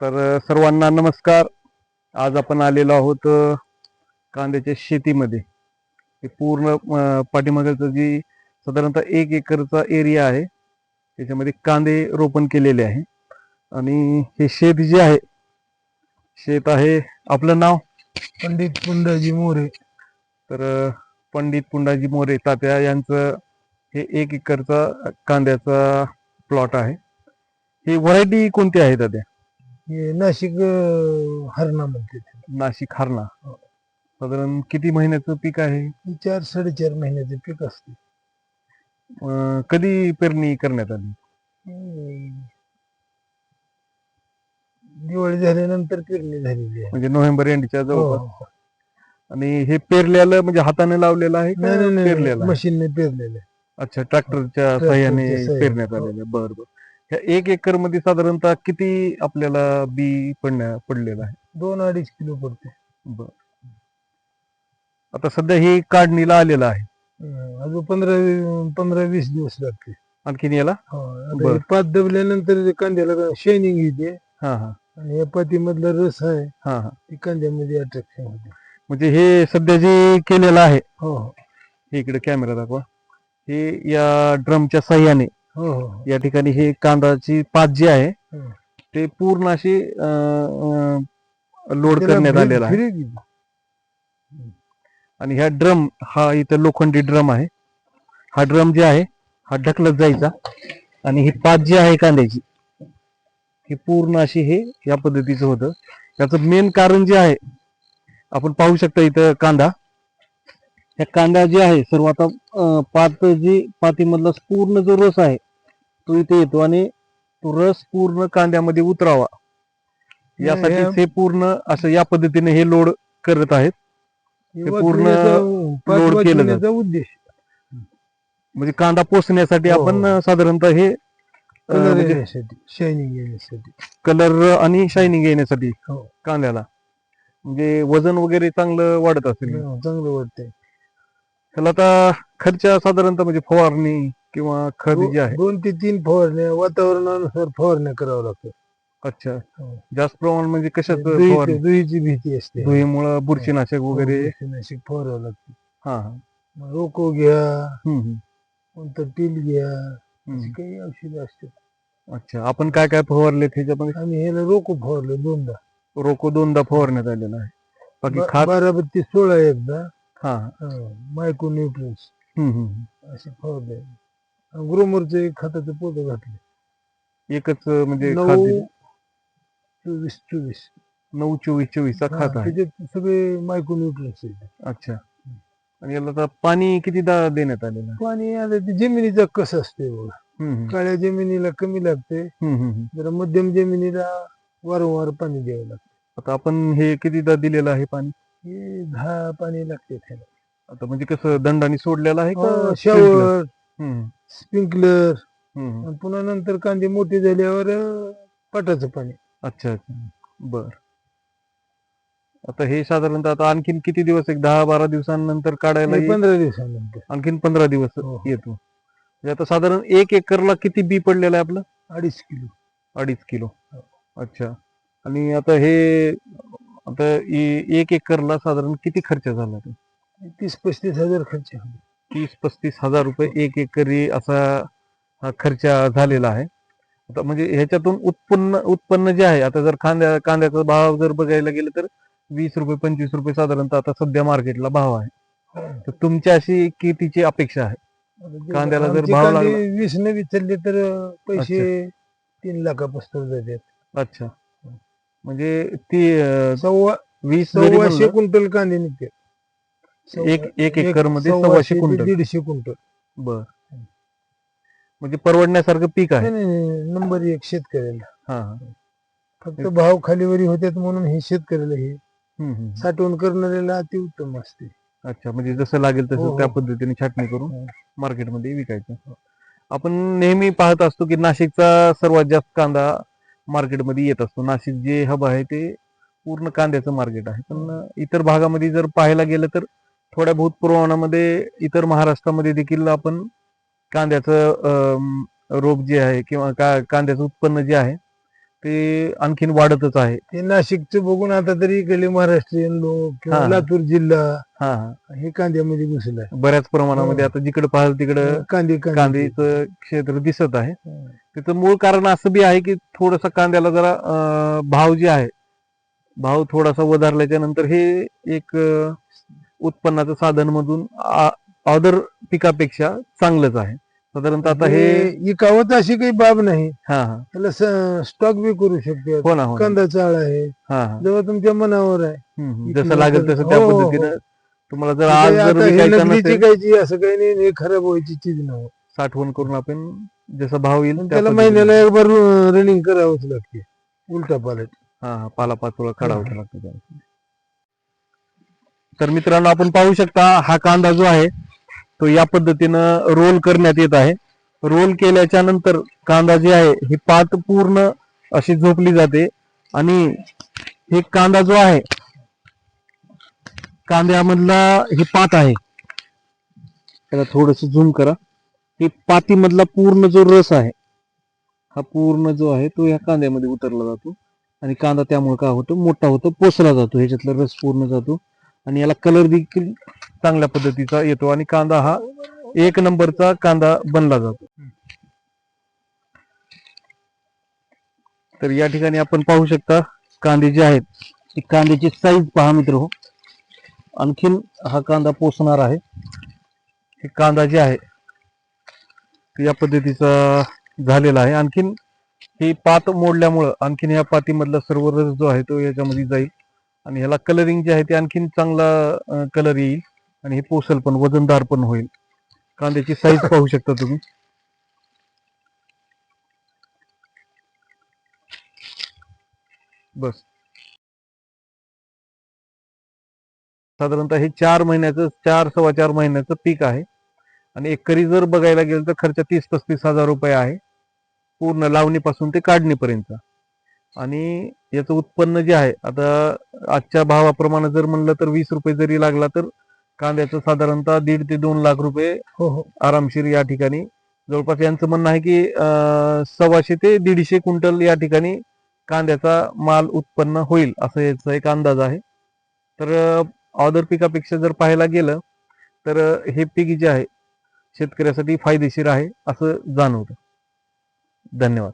तर सर्वांना नमस्कार. आज आपण आलेलो आहोत कांद्याच्या शेतीमध्ये. हे पूर्ण पाठीमागचं जी साधारणतः एक एकरचा एरिया आहे त्याच्यामध्ये कांदे रोपण केलेले आहे. आणि हे शेत जे आहे शेत आहे आपलं नाव? पंडित पुंडाजी मोरे. तर पंडित पुंडाजी मोरे तात्या यांचं हे एक एकरचा कांद्याचा प्लॉट आहे. ही व्हरायटी कोणती आहे तात्या? हे नाशिक अं, हरणा म्हणते त्याला. नाशिक हारणा साधारण किती महिन्याचं पीक आहे चार साडेचार महिन्याचे पीक असते अं, कधी पेरणी करण्यात आली हम्म. दिवाळी झाल्यानंतर पेरणी झालेली आहे म्हणजे नोव्हेंबर एंडच्या हो, जवळपास हो. आणि हे पेरलेलं म्हणजे हाताने लावलेलं आहे नाही का नाही, नाही पेरलेलं आहे? मशीनने पेरलेलं आहे. अच्छा ट्रॅक्टरच्या ट्रॅक्टरच्या सहाय्याने सहाय्याने, पेरण्यात हो. आलेलं आहे बरं बरं ह्या एक एकरमध्ये साधारणतः किती आपल्याला बी पडण्या पडलेलं आहे? दोन अडीच किलो पडते. बर. आता सध्या हे काढणीला आलेलं आहे. अजून पंधरा पंधरा वीस दिवस लागते आणखीन याला? हो, आता बर. पात दबल्यानंतर ते कांद्याला शायनिंग येते हा हा. आणि या पातीमधला रस आहे हा हा. ती कांद्यामध्ये अट्रॅक्शन होते म्हणजे हे सध्या जे केलेलं आहे हो हो. हे इकडे कॅमेरा दाखवा. हे या ड्रमच्या सहाय्याने हो हो. या ठिकाणी हे कांदाची पात जी आहे. ते पूर्ण अशी लोड करण्यात आलेला आहे. आणि ह्या ड्रम हा इथं लोखंडी ड्रम आहे. हा ड्रम जे आहे हा ढकलत जायचा. आणि ही पात जी आहे कांद्याची ही पूर्ण अशी हे या पद्धतीचं होतं. त्याचं मेन कारण जे आहे आपण पाहू शकता इथं कांदा. ह्या कांदा जे आहे सर्व आता पात जी पातीमधला पूर्ण जो रस आहे तो इथे येतो आणि तो रस पूर्ण कांद्यामध्ये उतरावा. यासाठी या- हे पूर्ण असं या पद्धतीने हे लोड करत आहेत. हे ते पूर्ण लोड केलं जातं. उद्देश. म्हणजे कांदा पोचण्यासाठी हो. आपण अं, साधारणतः हे कलर म्हणजे येण्यासाठी शायनिंग येण्यासाठी. कलर आणि शायनिंग येण्यासाठी हो. कांद्याला. म्हणजे वजन वगैरे चांगलं वाढत असेल. हं, चांगलं वाटतंय त्याला आता खर्च साधारणतः म्हणजे फवारणी किंवा खत जे आहे. दोन ते तीन फवारण्या वातावरणानुसार फवारण्या कराव्या लागतात अच्छा. हो. जास्त प्रमाण म्हणजे फवारणी? दुहीची भीती असते. धुळीमुळं बुरशीनाशक वगैरे? बुरशीनाशक फवारावं लागते. हा हा. मग रोको घ्या. हम्म, हम्म, कोणतं टील घ्या. हम्म. काही औषधं असतात. अच्छा. आपण काय काय फवारले त्याच्यामध्ये आम्ही ह्याला रोको फवारले दोनदा. रोको दोनदा फवारण्यात आलेला आहे. बाकी बा- खात बारा बत्तीस सोळा एकदा. हा. हा. मायक्रो न्यूट्रन्स हम्म, हम्म. असे फवारले ग्रोमरचं खताचं पोतं घातले. एकच म्हणजे खात नऊ दिलं. चोवीस चोवीस. नऊ चोवीस चोवीसचा हा, खात आहे. त्याच्यात सगळे मायक्रो न्यूट्रन्स आहेत अच्छा. आणि याला आता पाणी कितीदा देण्यात आलेलं आहे? पाणी आता ते जमिनीचा कस असते बघा. हम्म, हम्म, काळ्या जमिनीला कमी लागते हम्म, हम्म, हम्म. जरा मध्यम जमिनीला वारंवार पाणी द्यावं लागतं आता आपण हे कितीदा दिलेलं आहे पाणी? हे दहा पाणी लागते त्याला. आता म्हणजे कसं दंडाने सोडलेलं आहे का sprinkler? शॉवर हम्म, स्प्रिंकलर हम्म. पुन्हा नंतर कांदे मोठे झाल्यावर अं, पाटाचं पाणी अच्छा अच्छा बर आता हे साधारणतः आता आणखीन किती दिवस एक दहा बारा दिवसांनंतर काढायला हे येईल? पंधरा दिवसानंतर आणखीन पंधरा दिवस हो, हो. येतो म्हणजे आता साधारण एक एकरला किती बी पडलेलं आहे आपलं अडीच किलो अडीच किलो हो. अच्छा आणि आता हे आता एक एकरला साधारण किती खर्च झाला ते तीस पस्तीस हजार खर्च होतो. तीस पस्तीस हजार रुपये एक एकरी असा खर्च झालेला आहे. आता म्हणजे ह्याच्यातून उत्पन्न उत्पन्न जे आहे आता जर कांद्या कांद्याचा भाव जर बघायला गेलं तर वीस रुपये पंचवीस रुपये साधारणतः आता सध्या मार्केटला भाव आहे. तर तुमची अशी कितीची अपेक्षा आहे? आता जे कांद्याला जर भाव लागला- वीस न विचारले तर पैसे तीन लाखापासून जातात. अच्छा. म्हणजे ती सव्वा वीस सव्वाशे क्विंटल कांदे निघते एक एक एकरमध्ये सव्वाशे क्विंटल. दीडशे क्विंटल. बर. म्हणजे परवडण्यासारखं पीक आहे. नाही, नाही, नाही, नंबर एक शेतकऱ्याला. हा हा. फक्त भाव खालीवरी होत्यात म्हणून हे शेतकऱ्याला हे हम्म, हम्म. साठवण करणाऱ्याला अतिउत्तम असते. अच्छा म्हणजे जसं लागेल हो, तसं हो. त्या पद्धतीने छाटणी करून हो. मार्केटमध्ये विकायचं. आपण नेहमी पाहत असतो की नाशिकचा सर्वात जास्त कांदा मार्केटमध्ये येत असतो. नाशिक जे हब आहे ते पूर्ण कांद्याचं मार्केट आहे. पण इतर भागामध्ये जर पाहायला गेलं तर थोड्या बहुत प्रमाणामध्ये इतर महाराष्ट्रामध्ये देखील आपण कांद्याचं रोप जे आहे किंवा का कांद्याचं उत्पन्न जे आहे ते आणखीन वाढतच आहे. ते नाशिकचं बघून आता तरी इकडले महाराष्ट्रीयन लोक किंवा हा. लातूर जिल्हा हा हा. हे कांद्यामध्ये घुसलाय बऱ्याच प्रमाणामध्ये आता जिकडे पाहाल तिकडं कांदे कांदे. कांद्याचं क्षेत्र दिसत आहे. त्याचं मूळ कारण असं बी आहे की थोडस कांद्याला जरा भाव जे आहे भाव थोडासा वधारल्याच्या नंतर हे एक उत्पन्नाचं साधन मधून अदर पिकापेक्षा चांगलंच आहे. साधारणतः आता हे इकावत अशी काही बाब नाही. हा हा. त्याला स्टॉक बी करू शकतो. हो ना हो ना. कांदा चाळ आहे. हा हा. जेव्हा तुमच्या मनावर आहे. हम्म, जसं लागेल तसं त्या हो, हो, हो. पद्धतीनं तुम्हाला जर आज म्हणजे जर आता हे विकायचं नसेल असं काही नाही हे खराब व्हायची चीज नाही. साठवण करून आपण जसा भाव येईल पण त्या त्याला पद्धतीने- महिन्याला एक बार रनिंग करावंच लागते. उलटा पालट. हा हा. पाला पाचोळा काढावा लागतो त्याला. तर मित्रांनो आपण पाहू शकता हा कांदा जो आहे तो या पद्धतीनं रोल करण्यात येत आहे. रोल केल्याच्यानंतर कांदा जे आहे ही पात पूर्ण अशी झोपली जाते. आणि हे कांदा जो आहे कांद्यामधला ही पात आहे. त्याला थोडस झूम करा. ही पातीमधला पूर्ण जो रस आहे हा पूर्ण जो आहे तो ह्या कांद्यामध्ये उतरला जातो. आणि कांदा त्यामुळे काय होतो मोठा होतो पोसला जातो. ह्याच्यातला रस पूर्ण जातो. आणि याला कलर देखील चांगल्या पद्धतीचा येतो आणि कांदा हा एक नंबरचा कांदा बनला जातो. तर या ठिकाणी आपण पाहू शकता कांदे जे आहेत ती कांद्याची साईज पहा मित्र हो. आणखीन हा कांदा पोसणार आहे. हे कांदा जे आहे या पद्धतीचा झालेला आहे. आणखीन ही पात मोडल्यामुळं आणखीन या पातीमधला सर्व रस जो आहे तो याच्यामध्ये जाईल. आणि ह्याला कलरिंग जे आहे ते आणखीन चांगला कलर येईल. आणि हे पोसल पण वजनदार पण होईल. कांद्याची साईज पाहू शकता तुम्ही. बस. साधारणतः हे चार महिन्याचं चार सव्वा चार महिन्याचं पीक आहे. आणि एकरी जर बघायला गेलं तर खर्च तीस पस्तीस हजार रुपये आहे. पूर्ण लावणीपासून ते काढणीपर्यंत. आणि याचं उत्पन्न जे आहे आता आजच्या भावाप्रमाणे जर म्हणलं तर वीस रुपये जरी लागला तर कांद्याचं साधारणतः दीड ते दोन लाख रुपये हो हो. आरामशीर या ठिकाणी. जवळपास यांचं म्हणणं आहे की सव्वाशे ते दीडशे क्विंटल या ठिकाणी कांद्याचा माल उत्पन्न होईल असं याचा एक अंदाज आहे. तर अदर पिकापेक्षा जर पाहायला गेलं तर हे पीक जे आहे शेतकऱ्यासाठी फायदेशीर आहे असं जाणवतं. धन्यवाद.